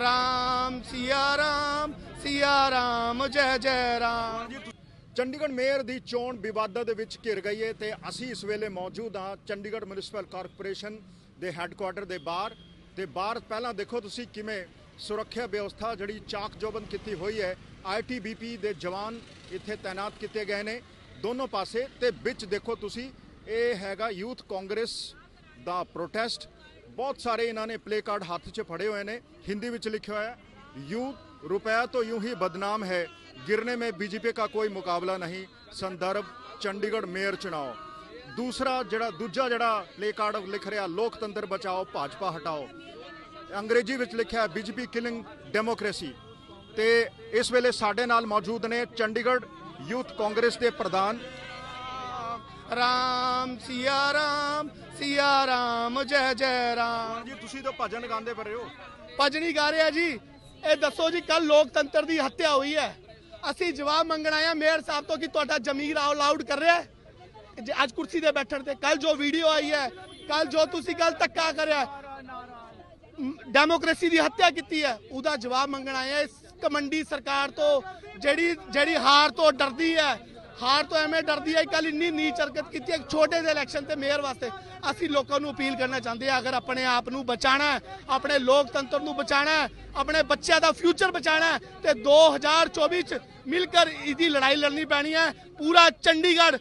ਰਾਮ ਸਿਆ ਰਾਮ ਸਿਆ ਰਾਮ ਜੈ ਜੈ ਰਾਮ ਚੰਡੀਗੜ੍ਹ ਮੇਅਰ ਦੀ ਚੋਣ ਵਿਵਾਦਾਂ ਦੇ ਵਿੱਚ ਘਿਰ ਗਈ ਹੈ ਤੇ ਅਸੀਂ ਇਸ ਵੇਲੇ ਮੌਜੂਦ ਹਾਂ ਚੰਡੀਗੜ੍ਹ ਮਿਊਨਿਸਪਲ ਕਾਰਪੋਰੇਸ਼ਨ ਦੇ ਹੈੱਡਕੁਆਟਰ ਦੇ ਬਾਹਰ ਤੇ ਬਾਹਰ ਪਹਿਲਾਂ ਦੇਖੋ ਤੁਸੀਂ ਕਿਵੇਂ ਸੁਰੱਖਿਆ ਵਿਵਸਥਾ ਜਿਹੜੀ ਚਾਕ ਜੋਬੰਦ ਕੀਤੀ ਹੋਈ ਹੈ ਆਈਟੀਬੀਪੀ ਦੇ ਜਵਾਨ ਇੱਥੇ ਤਾਇਨਾਤ ਕੀਤੇ ਗਏ ਨੇ ਦੋਨੋਂ ਪਾਸੇ ਤੇ ਵਿੱਚ ਦੇਖੋ ਤੁਸੀਂ ਇਹ ਹੈਗਾ ਯੂਥ ਕਾਂਗਰਸ ਦਾ ਪ੍ਰੋਟੈਸਟ ਬਹੁਤ ਸਾਰੇ ਇਹਨਾਂ ਨੇ ਪਲੇ ਕਾਰਡ ਹੱਥ 'ਚ ਫੜੇ ਹੋਏ ਨੇ ਹਿੰਦੀ ਵਿੱਚ ਲਿਖਿਆ ਹੋਇਆ ਹੈ ਯੂ रुपया तो यूं ही बदनाम है गिरने में बीजेपी का कोई मुकाबला नहीं संदर्भ चंडीगढ़ मेयर चुनाव ਦੂਸਰਾ ਜਿਹੜਾ ਦੂਜਾ ਜਿਹੜਾ ਪਲੇ ਕਾਰਡ ਲਿਖ ਰਿਹਾ ਲੋਕਤੰਤਰ ਬਚਾਓ ਭਾਜਪਾ ਹਟਾਓ ਅੰਗਰੇਜ਼ੀ ਵਿੱਚ ਲਿਖਿਆ ਹੈ ਬੀਜੇਪੀ ਕਿਲਿੰਗ ਡੈਮੋਕ੍ਰੇਸੀ ਤੇ ਇਸ ਵੇਲੇ ਸਾਡੇ ਨਾਲ ਮੌਜੂਦ ਨੇ ਚੰਡੀਗੜ੍ਹ ਯੂਥ ਕਾਂਗਰਸ ਦੇ ਪ੍ਰਧਾਨ ਰਾਮ ਸਿਆ ਰਾਮ ਸਿਆ ਰਾਮ ਜੈ ਜੈ ਰਾਮ। ਜੀ ਤੁਸੀਂ ਤਾਂ ਭਜਨ ਗਾਉਂਦੇ ਪਏ ਹੋ। ਭਜਨੀ ਗਾ ਰਿਹਾ ਜੀ। ਇਹ ਦੱਸੋ ਜੀ ਕੱਲ ਲੋਕਤੰਤਰ ਦੀ ਹੱਤਿਆ ਹੋਈ ਹੈ। ਅਸੀਂ ਜਵਾਬ ਮੰਗਣ ਹਾਂ ਮੇਅਰ ਸਾਹਿਬ ਤੋਂ ਕਿ ਤੁਹਾਡਾ ਜ਼ਮੀਰ ਆਉ ਲਾਊਡ ਕਰ ਰਿਹਾ ਹੈ। ਜੇ ਅੱਜ ਕੁਰਸੀ ਤੇ ਬੈਠਣ ਤੇ ਕੱਲ ਜੋ ਵੀਡੀਓ ਆਈ ਹੈ ਕੱਲ ਜੋ ਤੁਸੀਂ ਕੱਲ ਧੱਕਾ ਕਰਿਆ ਡੈਮੋਕ੍ਰੇਸੀ ਦੀ ਹੱਤਿਆ ਕੀਤੀ ਹੈ ਉਹਦਾ ਜਵਾਬ ਮੰਗਣ ਹਾਂ ਇਸ ਕਮੰਡੀ ਸਰਕਾਰ ਤੋਂ ਜਿਹੜੀ ਜਿਹੜੀ ਹਾਰ ਤੋਂ ਡਰਦੀ ਹੈ। ਹਾਰ ਤੋਂ ਐਵੇਂ ਡਰਦੀ ਹੈ ਕੱਲ ਇੰਨੀ ਨੀਚ ਹਰਕਤ ਕੀਤੀ ਹੈ ਛੋਟੇ ਜਿਹੇ ਇਲੈਕਸ਼ਨ ਤੇ ਮੇਅਰ ਵਾਸਤੇ ਅਸੀਂ ਲੋਕਾਂ ਨੂੰ ਅਪੀਲ ਕਰਨਾ ਚਾਹੁੰਦੇ ਹਾਂ, ਅਗਰ ਆਪਣੇ ਆਪ ਨੂੰ ਬਚਾਣਾ ਹੈ, ਆਪਣੇ ਲੋਕਤੰਤਰ ਨੂੰ ਬਚਾਣਾ ਹੈ, ਆਪਣੇ ਬੱਚਿਆਂ ਦਾ ਫਿਊਚਰ ਬਚਾਣਾ ਹੈ, ਤੇ 2024 ਚ ਮਿਲ ਕੇ ਇਹਦੀ ਲੜਾਈ ਲੜਨੀ ਪੈਣੀ ਹੈ। ਪੂਰਾ ਚੰਡੀਗੜ੍ਹ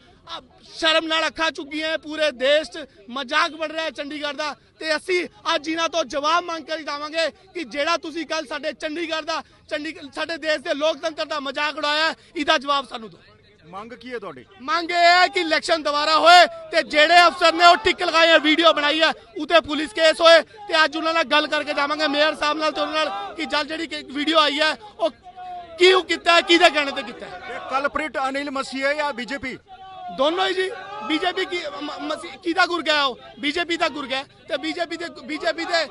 ਸ਼ਰਮ ਨਾਲ ਅੱਖਾਂ ਚੁੱਕੀਆਂ ਹੈ, ਪੂਰੇ ਦੇਸ਼ 'ਚ ਮਜ਼ਾਕ ਬਣ ਰਿਹਾ ਹੈ ਚੰਡੀਗੜ੍ਹ ਦਾ, ਤੇ ਅਸੀਂ ਅੱਜ ਇਹਨਾਂ ਤੋਂ ਜਵਾਬ ਮੰਗ ਕੇ ਜਾਵਾਂਗੇ ਕਿ ਜਿਹੜਾ ਤੁਸੀਂ ਕੱਲ ਸਾਡੇ ਚੰਡੀਗੜ੍ਹ ਦਾ, ਚੰਡੀਗੜ੍ਹ ਸਾਡੇ ਦੇਸ਼ ਦੇ ਲੋਕਤੰਤਰ ਦਾ ਮਜ਼ਾਕ ਉਡਾਇਆ ਇਹਦਾ ਜਵਾਬ ਸਾਨੂੰ ਦਿਓ। ਮੰਗ ਕੀ ਹੈ ਤੁਹਾਡੀ? ਮੰਗ ਇਹ ਹੈ ਕਿ ਇਲੈਕਸ਼ਨ ਦੁਬਾਰਾ ਹੋਏ ਤੇ ਜਿਹੜੇ ਅਫਸਰ ਨੇ ਉਹ ਟਿਕ ਲਗਾਏ ਹੈ ਵੀਡੀਓ ਬਣਾਈ ਹੈ ਉਤੇ ਪੁਲਿਸ ਕੇਸ ਹੋਏ ਤੇ ਅੱਜ ਉਹਨਾਂ ਨਾਲ ਗੱਲ ਕਰਕੇ ਜਾਵਾਂਗੇ ਮੇਅਰ ਸਾਹਿਬ ਨਾਲ ਤੇ ਉਹਨਾਂ ਨਾਲ ਕਿ ਜਲ ਜਿਹੜੀ ਵੀਡੀਓ ਆਈ ਹੈ ਉਹ ਕਿਉਂ ਕੀਤਾ ਕਿਹਦੇ ਕਹਿਣੇ ਤੇ ਕੀਤਾ ਕਲਪ੍ਰੀਟ ਅਨਿਲ ਮਸੀਹ ਹੈ ਜਾਂ ਬੀਜੇਪੀ? ਦੋਨੋਂ ਹੀ ਜੀ ਬੀਜੇਪੀ ਕੀ ਕਿਹਦਾ ਗੁਰ ਗਿਆ ਉਹ? ਬੀਜੇਪੀ ਦਾ ਗੁਰ ਗਿਆ ਤੇ ਬੀਜੇਪੀ ਦੇ ਬੀਜੇਪੀ ਦੇ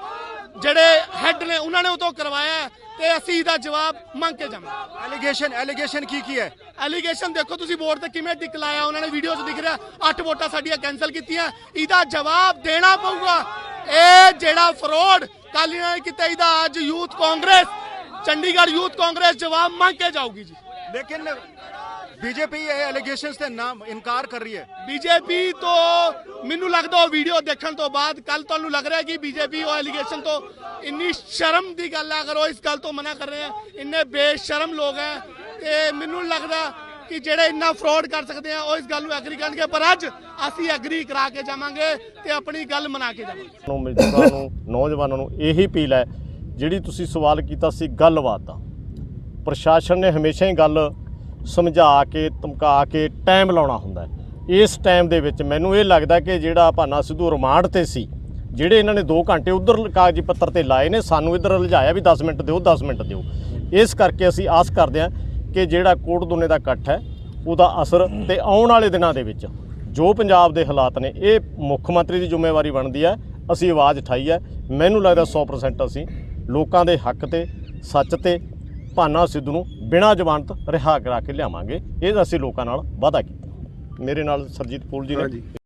ਜਿਹੜੇ ਹੈੱਡ ਨੇ ਉਹਨਾਂ ਨੇ ਉਹ ਤੋਂ ਕਰਵਾਇਆ ਤੇ ਅਸੀਂ ਇਹਦਾ ਜਵਾਬ ਮੰਗ ਕੇ ਜਾਵਾਂਗੇ। ਐਲੀਗੇਸ਼ਨ ਐਲੀਗੇਸ਼ਨ ਕੀ ਕੀ ਹੈ? ਐਲੀਗੇਸ਼ਨ ਦੇਖੋ ਤੁਸੀਂ ਬੋਰਡ ਤੇ ਕਿਵੇਂ ਟਿਕ ਲਾਇਆ ਉਹਨਾਂ ਨੇ ਵੀਡੀਓ 'ਚ ਦਿਖ ਰਿਹਾ ਅੱਠ ਵੋਟਾਂ ਸਾਡੀਆਂ ਕੈਨਸਲ ਕੀਤੀਆਂ ਇਹਦਾ ਜਵਾਬ ਦੇਣਾ ਪਊਗਾ। ਇਹ ਜਿਹੜਾ ਫਰੋਡ ਕੱਲ ਇਹਨਾਂ ਨੇ ਕੀਤਾ ਇਹਦਾ ਅੱਜ ਯੂਥ ਕਾਂਗਰਸ ਚੰਡੀਗੜ੍ਹ ਯੂਥ ਕਾਂਗਰਸ ਜਵਾਬ ਮੰਗ ਕੇ ਜਾਊਗੀ ਜੀ। ਲੇਕਿਨ ਬੀਜੇਪੀ ਇਹ ਐਲੀਗੇਸ਼ਨਸ ਤੇ ਨਾਮ ਇਨਕਾਰ ਕਰ ਰਹੀ ਹੈ। ਬੀਜੇਪੀ ਤੋਂ ਮੈਨੂੰ ਲੱਗਦਾ ਉਹ ਵੀਡੀਓ ਦੇਖਣ ਤੋਂ ਬਾਅਦ ਕੱਲ ਤੁਹਾਨੂੰ ਲੱਗ ਰਿਹਾ ਕਿ ਬੀਜੇਪੀ ਉਹ ਐਲੀਗੇਸ਼ਨ ਤੋਂ ਇੰਨੀ ਸ਼ਰਮ ਦੀ ਗੱਲ ਹੈ ਅਗਰ ਉਹ ਇਸ ਗੱਲ ਤੋਂ ਮਨਾ ਕਰ ਰਹੇ ਹੈ। ਇੰਨੇ ਬੇਸ਼ਰਮ ਲੋਕ ਹੈ ਤੇ ਮੈਨੂੰ ਲੱਗਦਾ ਕਿ ਜਿਹੜੇ ਇੰਨਾ ਫਰਾਡ ਕਰ ਸਕਦੇ ਆ ਉਹ ਇਸ ਗੱਲ ਨੂੰ ਐਗਰੀ ਕਰਨਗੇ। ਪਰ ਅੱਜ ਅਸੀਂ ਐਗਰੀ ਕਰਾ ਕੇ ਜਾਵਾਂਗੇ ਤੇ ਆਪਣੀ ਗੱਲ ਮਨਾ ਕੇ ਜਾਵਾਂਗੇ। ਨੂੰ ਮਜ਼ਦੂਰਾਂ ਨੂੰ ਨੌਜਵਾਨਾਂ ਨੂੰ ਇਹੀ ਅਪੀਲ ਹੈ ਜਿਹੜੀ ਤੁਸੀਂ ਸਵਾਲ ਕੀਤਾ ਸੀ ਗੱਲਬਾਤ ਦਾ ਪ੍ਰਸ਼ਾਸਨ ਨੇ ਹਮੇਸ਼ਾ ਹੀ ਗੱਲ ਸਮਝਾ ਕੇ, ਧਮਕਾ ਕੇ ਟਾਈਮ ਲਾਉਣਾ ਹੁੰਦਾ ਇਸ ਟਾਈਮ ਦੇ ਵਿੱਚ ਮੈਨੂੰ ਇਹ ਲੱਗਦਾ ਕਿ ਜਿਹੜਾ ਭਾਨਾ ਸਿੱਧੂ ਰਿਮਾਂਡ ਤੇ ਸੀ, ਜਿਹੜੇ ਇਹਨਾਂ ਨੇ 2 ਘੰਟੇ ਉਧਰ ਕਾਗਜ਼ੀ ਪੱਤਰ ਤੇ ਲਾਏ ਨੇ, ਸਾਨੂੰ ਇੱਧਰ ਲਿਜਾਇਆ ਵੀ 10 ਮਿੰਟ ਦਿਓ 10 ਮਿੰਟ ਦਿਓ। ਇਸ ਕਰਕੇ ਅਸੀਂ ਆਸ ਕਰਦੇ ਹਾਂ ਕਿ ਜਿਹੜਾ ਕੋਟ ਦੋਨੇ ਦਾ ਇਕੱਠ ਹੈ, ਉਹਦਾ ਅਸਰ ਤੇ ਆਉਣ ਵਾਲੇ ਦਿਨਾਂ ਦੇ ਵਿੱਚ ਜੋ ਪੰਜਾਬ ਦੇ ਹਾਲਾਤ ਨੇ, ਇਹ ਮੁੱਖ ਮੰਤਰੀ ਦੀ ਜ਼ਿੰਮੇਵਾਰੀ ਬਣਦੀ ਹੈ, ਅਸੀਂ ਆਵਾਜ਼ ਉਠਾਈ ਹੈ। ਮੈਨੂੰ ਲੱਗਦਾ 100% ਅਸੀਂ ਲੋਕਾਂ ਦੇ ਹੱਕ ਤੇ, ਸੱਚ ਤੇ, ਭਾਨਾ ਸਿੱਧੂ ਨੂੰ ਬਿਨਾਂ ਜ਼ਮਾਨਤ ਰਿਹਾ ਕਰਾ ਕੇ ਲਿਆਵਾਂਗੇ। ਇਹ ਅਸੀਂ ਲੋਕਾਂ ਨਾਲ ਵਾਅਦਾ ਕੀਤਾ। ਮੇਰੇ ਨਾਲ ਸਰਜੀਤ ਪੂਲ ਜੀ ਨੇ।